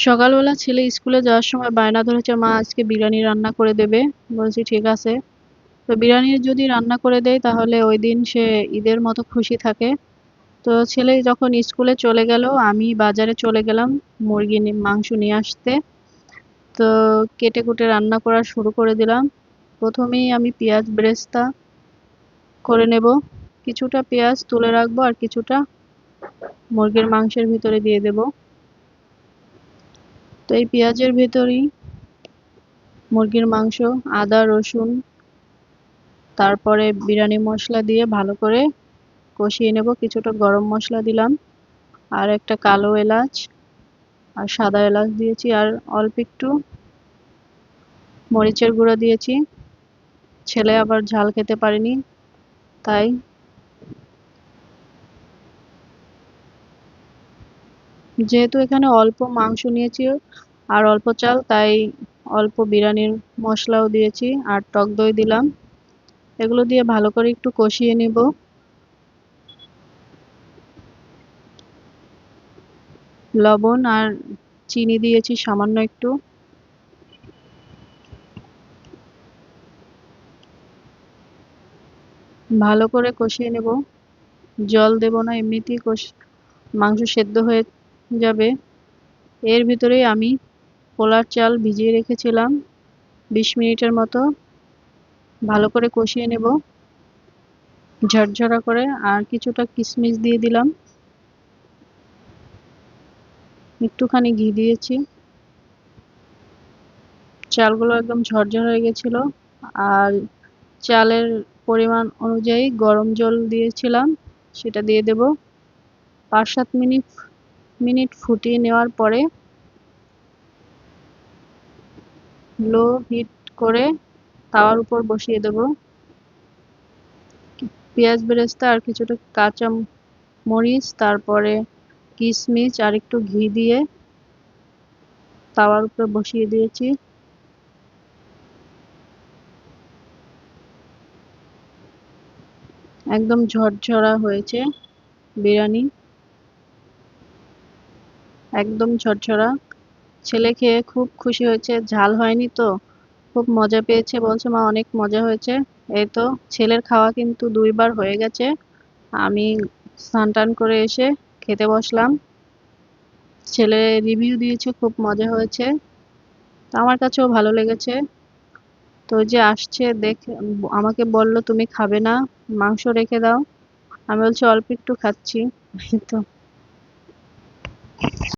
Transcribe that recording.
সকালবেলা ছেলে স্কুলে যাওয়ার সময় বায়না ধরেছে, মা, আজকে বিরিয়ানি রান্না করে দেবে? বলছি, ঠিক আছে। তো বিরিয়ানি যদি রান্না করে দেয়, তাহলে ওই দিন সে ঈদের মতো খুশি থাকে। তো ছেলে যখন স্কুলে চলে গেল, আমি বাজারে চলে গেলাম মুরগি মাংস নিয়ে আসতে। তো কেটে কুটে রান্না করা শুরু করে দিলাম। প্রথমেই আমি পেঁয়াজ ব্রেস্তা করে নেব। কিছুটা পেঁয়াজ তুলে রাখব আর কিছুটা মুরগির মাংসের ভিতরে দিয়ে দেব। তো এই পেঁয়াজের ভেতরেই মুরগির মাংস, আদা, রসুন, তারপরে বিরিয়ানি মশলা দিয়ে ভালো করে কষিয়ে নেব। কিছুটা গরম মশলা দিলাম, আর একটা কালো এলাচ আর সাদা এলাচ দিয়েছি, আর অল্প একটু মরিচের গুঁড়ো দিয়েছি। ছেলে আবার ঝাল খেতে পারেনি, তাই যেহেতু এখানে অল্প মাংস নিয়েছি আর অল্প চাল, তাই অল্প বিরিয়ানির মশলাও দিয়েছি আর টক দই দিলাম। এগুলো দিয়ে ভালো করে একটু কষিয়ে নেব। লবণ আর চিনি দিয়েছি সামান্য একটু। ভালো করে কষিয়ে নেব। জল দেব না, এমনিতেই কষ মাংস সেদ্ধ হয়ে যাবে। এর ভিতরেই আমি পোলার চাল ভিজিয়ে রেখেছিলাম। বিশ মিনিটের মতো ভালো করে কষিয়ে নেব। ঝরঝরা করে আর কিছুটা কিশমিশ দিয়ে দিলাম। একটুখানি ঘি দিয়েছি। চালগুলো একদম ঝরঝর হয়ে গেছিল। আর চালের পরিমাণ অনুযায়ী গরম জল দিয়েছিলাম। সেটা দিয়ে দেব। পাঁচ সাত মিনিট মিনিট ফুটিয়ে নেওয়ার পরে লো হিট করে তাওয়ার উপর বসিয়ে দেব। পেঁয়াজ বেরেস্তা আর কিছুটা কাঁচা মরিচ, তারপরে কিশমিশ আর একটু ঘি দিয়ে তাওয়ার উপরে বসিয়ে দিয়েছি। একদম ঝরঝরা হয়েছে বিরিয়ানি। একদম ঝরঝরা। ছেলে খেয়ে খুব খুশি হয়েছে, ঝাল হয়নি তো? খুব মজা পেয়েছে বলছে, মা, অনেক মজা হয়েছে। এই তো, ছেলের খাওয়া কিন্তু দুইবার হয়ে গেছে। আমি স্নান টান করে এসে খেতে বসলাম। ছেলে রিভিউ দিয়েছে, খুব মজা হয়েছে। আমার কাছেও ভালো লেগেছে। তো যে আসছে, দেখে, আমাকে বলল, তুমি খাবে না, মাংস রেখে দাও। আমি বলছি, অল্প একটু খাচ্ছি। তো।